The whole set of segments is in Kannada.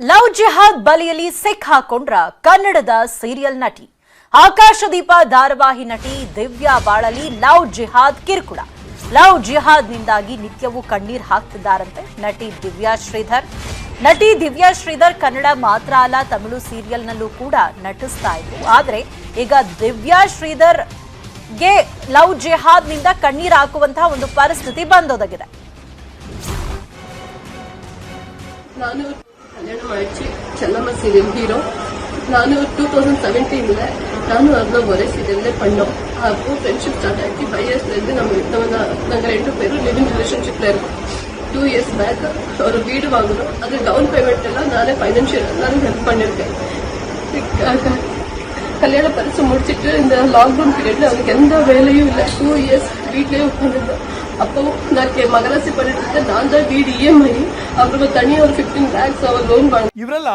ಲವ್ ಜಿಹಾದ್ ಬಲಿಯಲ್ಲಿ ಸಿಕ್ ಹಾಕೊಂಡ್ರ ಕನ್ನಡದ ಸೀರಿಯಲ್ ನಟಿ. ಆಕಾಶದೀಪ ಧಾರಾವಾಹಿ ನಟಿ ದಿವ್ಯಾ ಬಾಳಲಿ ಲವ್ ಜಿಹಾದ್ ಕಿರುಕುಳ. ಲವ್ ಜಿಹಾದ್ ನಿಂದಾಗಿ ನಿತ್ಯವೂ ಕಣ್ಣೀರ್ ಹಾಕ್ತಿದ್ದಾರಂತೆ ನಟಿ ದಿವ್ಯಾ ಶ್ರೀಧರ್. ನಟಿ ದಿವ್ಯಾ ಶ್ರೀಧರ್ ಕನ್ನಡ ಮಾತ್ರ ಅಲ್ಲ, ತಮಿಳು ಸೀರಿಯಲ್ನಲ್ಲೂ ಕೂಡ ನಟಿಸ್ತಾ ಇದ್ರು. ಆದ್ರೆ ಈಗ ದಿವ್ಯಾ ಶ್ರೀಧರ್ಗೆ ಲವ್ ಜಿಹಾದ್ನಿಂದ ಕಣ್ಣೀರ್ ಹಾಕುವಂತಹ ಒಂದು ಪರಿಸ್ಥಿತಿ ಬಂದೊದಗಿದೆ. ನಾನು கல்யாணம் ஆயிடுச்சு. செல்லம்மா சீரியல் ஹீரோ நானும் டூ தௌசண்ட் செவன்டீனில் நானும் அவ்வளோ ஒரே சீரியல்லே பண்ணோம். அப்போ ஃப்ரெண்ட்ஷிப் ஸ்டார்ட் ஆகி ஃபைவ் இயர்ஸ்லேருந்து நம்ம நம்ம நாங்கள் ரெண்டு பேரும் லிவிங் ரிலேஷன்ஷிப்பில் இருக்கோம். டூ இயர்ஸ் பேக் ஒரு வீடு வாங்கணும் அது டவுன் பேமெண்ட் எல்லாம் நானே ஃபைனான்ஷியல் எல்லாரும் ஹெல்ப் பண்ணியிருக்கேன். கல்யாண பரிசு முடிச்சுட்டு இந்த லாக்டவுன் பீரியட்ல அவனுக்கு எந்த வேலையும் இல்லை. டூ இயர்ஸ் வீட்லேயே உட்காந்துருந்தோம். அப்போ நான் கே- மகராசி பண்ணிட்டு இருந்தேன் நான் தான் வீடு இஎம்ஐ அப்புறமா தனியா ஒரு ஃபிஃப்டீன் லேக்ஸ் அவன் ಲೋನ್ வாங்க ಇವರೆಲ್ಲ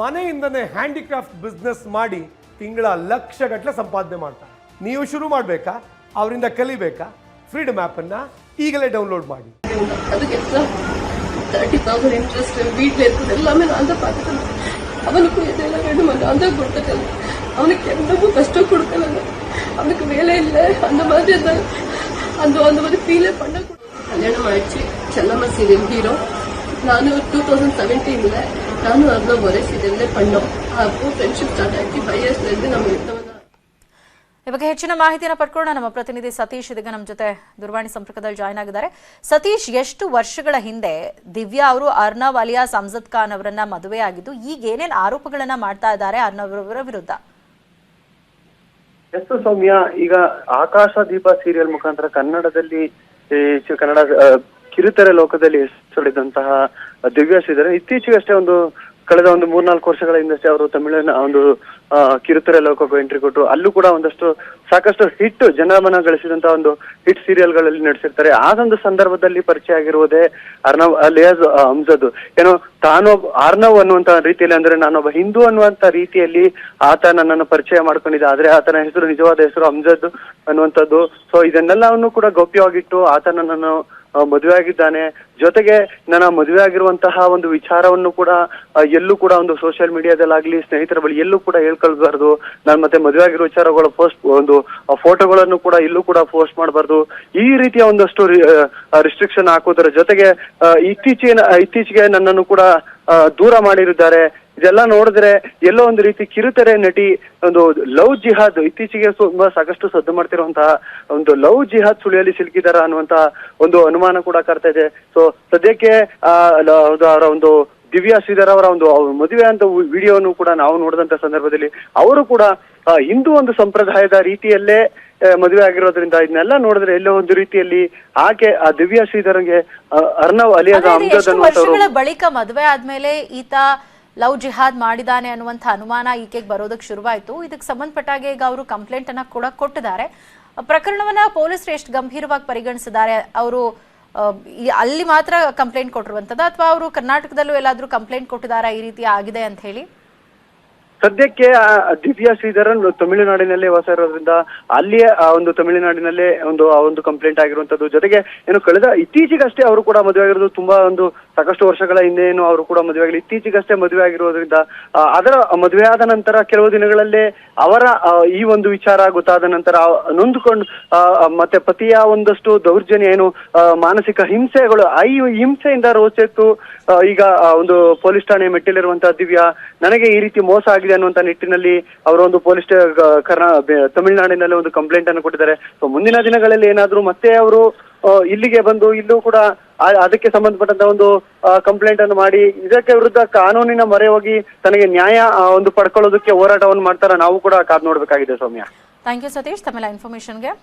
ಮನೆಯಿಂದನೇ ಹ್ಯಾಂಡಿಕ್ರಾಫ್ಟ್ ಬಿಸ್ನೆಸ್ ಮಾಡಿ ತಿಂಗಳ ಲಕ್ಷಗಟ್ಟಲೆ ಸಂಪಾದನೆ ಮಾಡ್ತಾರೆ ನೀವು ಶುರು ಮಾಡಬೇಕಾ ಅವರಿಂದ ಕಲಿಬೇಕಾ ಫ್ರೀಡಮ್ ಆ್ಯಪನ್ನು ಈಗಲೇ ಡೌನ್ಲೋಡ್ ಮಾಡಿ அதுக்கு எக்ஸ்ட்ரா தேர்ட்டி தௌசண்ட் இன்ட்ரெஸ்ட் வீட்டில் இருக்குது எல்லாமே நான் தான் பார்த்துட்டேன் அவனுக்கும் இதெல்லாம் வேணுமா நான் தான் கொடுத்துட்டேன் அவனுக்கு எவ்வளவு கஷ்டம் கொடுக்கலங்க அவனுக்கு வேலை இல்லை அந்த மாதிரி அந்த ಒಂದು ಒಂದು ಒಂದು ஃபீலே பண்ண கல்யாணம் ಚೆನ್ನಮ್ಮ செல்லம்மா சீரியல் ஹீரோ நானும் ನಾನು தௌசண்ட் செவன்டீன்ல ನಾನು அவ்வளோ ஒரே சீரியல்லே பண்ணோம் அப்போ ஃப்ரெண்ட்ஷிப் ஸ்டார்ட் ஆகி ஃபைவ் இயர்ஸ்லேருந்து ನಮ್ಮ ಈ ಹೆಚ್ಚಿನ ಮಾಹಿತಿಯನ್ನು ಪಡ್ಕೊಳ್ಳೋಣ. ನಮ್ಮ ಪ್ರತಿನಿಧಿ ಸತೀಶ್ ಇದೀಗ ನಮ್ಮ ಜೊತೆ ದೂರವಾಣಿ ಸಂಪರ್ಕದಲ್ಲಿ ಜಾಯ್ನ್ ಆಗಿದ್ದಾರೆ. ಸತೀಶ್ ಎಷ್ಟು ವರ್ಷಗಳ ಹಿಂದೆ ದಿವ್ಯಾ ಅವರು ಅರ್ನವ್ ಅಲಿಯಾಸ್ ಅಮ್ಜದ್ ಖಾನ್ ಅವರನ್ನ ಮದುವೆ ಆಗಿದ್ದು ಈಗ ಏನೇನು ಆರೋಪಗಳನ್ನ ಮಾಡ್ತಾ ಇದ್ದಾರೆ ಅರ್ನವ್ ಅವರ ವಿರುದ್ಧ? ಎಸ್ ಸೌಮ್ಯ ಈಗ ಆಕಾಶ ದೀಪ ಸೀರಿಯಲ್ ಮುಖಾಂತರ ಕನ್ನಡದಲ್ಲಿ ಕನ್ನಡ ಕಿರುತೆರೆ ಲೋಕದಲ್ಲಿ ಹೆಸರಿದಂತಹ ದಿವ್ಯ ಶ್ರೀಧರ್ ಇತ್ತೀಚೆಗಷ್ಟೇ ಒಂದು ಕಳೆದ ಒಂದು ಮೂರ್ನಾಲ್ಕು ವರ್ಷಗಳ ಹಿಂದಷ್ಟೇ ಅವರು ತಮಿಳಿನ ಒಂದು ಕಿರುತೆರೆ ಲೋಕಕ್ಕೂ ಎಂಟ್ರಿ ಕೊಟ್ಟರು ಅಲ್ಲೂ ಕೂಡ ಒಂದಷ್ಟು ಸಾಕಷ್ಟು ಹಿಟ್ ಜನಮನ ಗಳಿಸಿದಂತಹ ಒಂದು ಹಿಟ್ ಸೀರಿಯಲ್ಗಳಲ್ಲಿ ನಡೆಸಿರ್ತಾರೆ. ಆದೊಂದು ಸಂದರ್ಭದಲ್ಲಿ ಪರಿಚಯ ಆಗಿರುವುದೇ ಅರ್ನವ್, ಅಲಿಯಾಸ್ ಅಂಜದ್ ಏನೋ ತಾನೊಬ್ಬ ಅರ್ನವ್ ಅನ್ನುವಂತ ರೀತಿಯಲ್ಲಿ ಅಂದ್ರೆ ನಾನೊಬ್ಬ ಹಿಂದೂ ಅನ್ನುವಂತ ರೀತಿಯಲ್ಲಿ ಆತ ನನ್ನನ್ನು ಪರಿಚಯ ಮಾಡ್ಕೊಂಡಿದ್ದ. ಆದ್ರೆ ಆತನ ಹೆಸರು, ನಿಜವಾದ ಹೆಸರು ಅಂಜದ್ ಅನ್ನುವಂಥದ್ದು. ಸೊ ಇದನ್ನೆಲ್ಲವನ್ನು ಕೂಡ ಗೌಪ್ಯವಾಗಿಟ್ಟು ಆತ ನನ್ನನ್ನು ಮದುವೆ ಆಗಿದ್ದಾನೆ. ಜೊತೆಗೆ ನನ್ನ ಮದುವೆ ಆಗಿರುವಂತಹ ಒಂದು ವಿಚಾರವನ್ನು ಕೂಡ ಎಲ್ಲೂ ಕೂಡ ಒಂದು ಸೋಷಿಯಲ್ ಮೀಡಿಯಾದಲ್ಲಾಗ್ಲಿ ಸ್ನೇಹಿತರ ಬಳಿ ಎಲ್ಲೂ ಕೂಡ ಹೇಳ್ಕೊಳ್ಬಾರ್ದು. ನಾನು ಮತ್ತೆ ಮದುವೆ ಆಗಿರೋ ವಿಚಾರಗಳ ಪೋಸ್ಟ್ ಒಂದು ಫೋಟೋಗಳನ್ನು ಕೂಡ ಎಲ್ಲೂ ಕೂಡ ಪೋಸ್ಟ್ ಮಾಡಬಾರ್ದು. ಈ ರೀತಿಯ ಒಂದಷ್ಟು ರಿಸ್ಟ್ರಿಕ್ಷನ್ ಹಾಕೋದರ ಜೊತೆಗೆ ಇತ್ತೀಚಿನ, ಇತ್ತೀಚೆಗೆ ನನ್ನನ್ನು ಕೂಡ ದೂರ ಮಾಡಿರಿದ್ದಾರೆ ಇದೆಲ್ಲ ನೋಡಿದ್ರೆ ಎಲ್ಲೋ ಒಂದು ರೀತಿ ಕಿರುತೆರೆ ನಟಿ ಒಂದು ಲವ್ ಜಿಹಾದ್ ಇತ್ತೀಚೆಗೆ ತುಂಬಾ ಸಾಕಷ್ಟು ಸದ್ದು ಮಾಡ್ತಿರುವಂತಹ ಒಂದು ಲವ್ ಜಿಹಾದ್ ಸುಳಿಯಲ್ಲಿ ಸಿಲುಕಿದಾರ ಅನ್ನುವಂತಹ ಒಂದು ಅನುಮಾನ ಕೂಡ ಕಾಡ್ತಾ ಇದೆ. ಸೊ ಸದ್ಯಕ್ಕೆ ಆ ಅವರ ಒಂದು ದಿವ್ಯಾ ಶ್ರೀಧರ್ ಅವರ ಒಂದು ಮದುವೆ ಅಂತ ವಿಡಿಯೋನು ಕೂಡ ನಾವು ನೋಡಿದಂತ ಸಂದರ್ಭದಲ್ಲಿ ಅವರು ಕೂಡ ಹಿಂದೂ ಒಂದು ಸಂಪ್ರದಾಯದ ರೀತಿಯಲ್ಲೇ ಮದುವೆ ಆಗಿರೋದ್ರಿಂದ ಇದನ್ನೆಲ್ಲ ನೋಡಿದ್ರೆ ಎಲ್ಲೋ ಒಂದು ರೀತಿಯಲ್ಲಿ ಆಕೆ ಆ ದಿವ್ಯಾ ಶ್ರೀಧರ್ಗೆ ಆ, ಅರ್ನವ್ ಅಲಿಯಾದ ಬಳಿಕ ಮದುವೆ ಆದ್ಮೇಲೆ ಈತ ಲವ್ ಜಿಹಾದ್ ಮಾಡಿದಾನೆ ಅನ್ನುವಂಥ ಅನುಮಾನ ಈಕೆಗೆ ಬರೋದಕ್ಕೆ ಶುರುವಾಯಿತು. ಇದಕ್ಕೆ ಸಂಬಂಧಪಟ್ಟಾಗೆ ಈಗ ಅವರು ಕಂಪ್ಲೇಂಟ್ ಅನ್ನ ಕೂಡ ಕೊಟ್ಟಿದ್ದಾರೆ. ಪ್ರಕರಣವನ್ನ ಪೊಲೀಸರು ಎಷ್ಟು ಗಂಭೀರವಾಗಿ ಪರಿಗಣಿಸಿದ್ದಾರೆ, ಅವರು ಅಲ್ಲಿ ಮಾತ್ರ ಕಂಪ್ಲೇಂಟ್ ಕೊಟ್ಟಿರುವಂಥದ್ದು ಅಥವಾ ಅವರು ಕರ್ನಾಟಕದಲ್ಲೂ ಎಲ್ಲಾದ್ರೂ ಕಂಪ್ಲೇಂಟ್ ಕೊಟ್ಟಿದ್ದಾರಾ ಈ ರೀತಿ ಆಗಿದೆ ಅಂತ ಹೇಳಿ? ಸದ್ಯಕ್ಕೆ ದಿವ್ಯಾ ಶ್ರೀಧರನ್ ತಮಿಳುನಾಡಿನಲ್ಲೇ ವಾಸ ಇರೋದ್ರಿಂದ ಅಲ್ಲಿಯೇ, ಆ, ಒಂದು ತಮಿಳುನಾಡಿನಲ್ಲೇ ಒಂದು, ಆ, ಒಂದು ಕಂಪ್ಲೇಂಟ್ ಆಗಿರುವಂತದ್ದು ಜೊತೆಗೆ, ಏನು ಕಳೆದ ಇತ್ತೀಚೆಗಷ್ಟೇ ಅವರು ಕೂಡ ಮದುವೆ ಆಗಿರೋದು ತುಂಬಾ ಒಂದು ಸಾಕಷ್ಟು ವರ್ಷಗಳ ಹಿಂದೆ ಏನು ಅವರು ಕೂಡ ಮದುವೆ ಆಗಲಿ ಇತ್ತೀಚೆಗಷ್ಟೇ ಮದುವೆ ಆಗಿರೋದ್ರಿಂದ ಅದರ ಮದುವೆ ಆದ ನಂತರ ಕೆಲವು ದಿನಗಳಲ್ಲೇ ಅವರ ಈ ಒಂದು ವಿಚಾರ ಗೊತ್ತಾದ ನಂತರ ನೊಂದುಕೊಂಡು ಮತ್ತೆ ಪತಿಯ ಒಂದಷ್ಟು ದೌರ್ಜನ್ಯ, ಏನು ಮಾನಸಿಕ ಹಿಂಸೆಗಳು ಐ ಹಿಂಸೆಯಿಂದ ರೋಚೆತ್ತು ಈಗ ಒಂದು ಪೊಲೀಸ್ ಠಾಣೆ ಮೆಟ್ಟಿಲಿರುವಂತಹ ದಿವ್ಯಾ ನನಗೆ ಈ ರೀತಿ ಮೋಸ ಆಗಿದೆ ಅನ್ನುವಂತ ನಿಟ್ಟಿನಲ್ಲಿ ಅವರು ಒಂದು ಪೊಲೀಸ್ ತಮಿಳುನಾಡಿನಲ್ಲಿ ಒಂದು ಕಂಪ್ಲೇಂಟ್ ಅನ್ನು ಕೊಟ್ಟಿದ್ದಾರೆ. ಸೊ ಮುಂದಿನ ದಿನಗಳಲ್ಲಿ ಏನಾದ್ರೂ ಮತ್ತೆ ಅವರು ಇಲ್ಲಿಗೆ ಬಂದು ಇಲ್ಲೂ ಕೂಡ ಅದಕ್ಕೆ ಸಂಬಂಧಪಟ್ಟಂತ ಒಂದು ಕಂಪ್ಲೇಂಟ್ ಅನ್ನು ಮಾಡಿ, ಇದಕ್ಕೆ ವಿರುದ್ಧ ಕಾನೂನಿನ ಮೊರೆ ಹೋಗಿ ತನಗೆ ನ್ಯಾಯ ಒಂದು ಪಡ್ಕೊಳ್ಳೋದಕ್ಕೆ ಹೋರಾಟವನ್ನು ಮಾಡ್ತಾರ ನಾವು ಕೂಡ ಕಾದ್ ನೋಡ್ಬೇಕಾಗಿದೆ ಸೌಮ್ಯ. Thank you Satish. ತಮ್ಮೆಲ್ಲ ಇನ್ಫಾರ್ಮೇಶನ್ಗೆ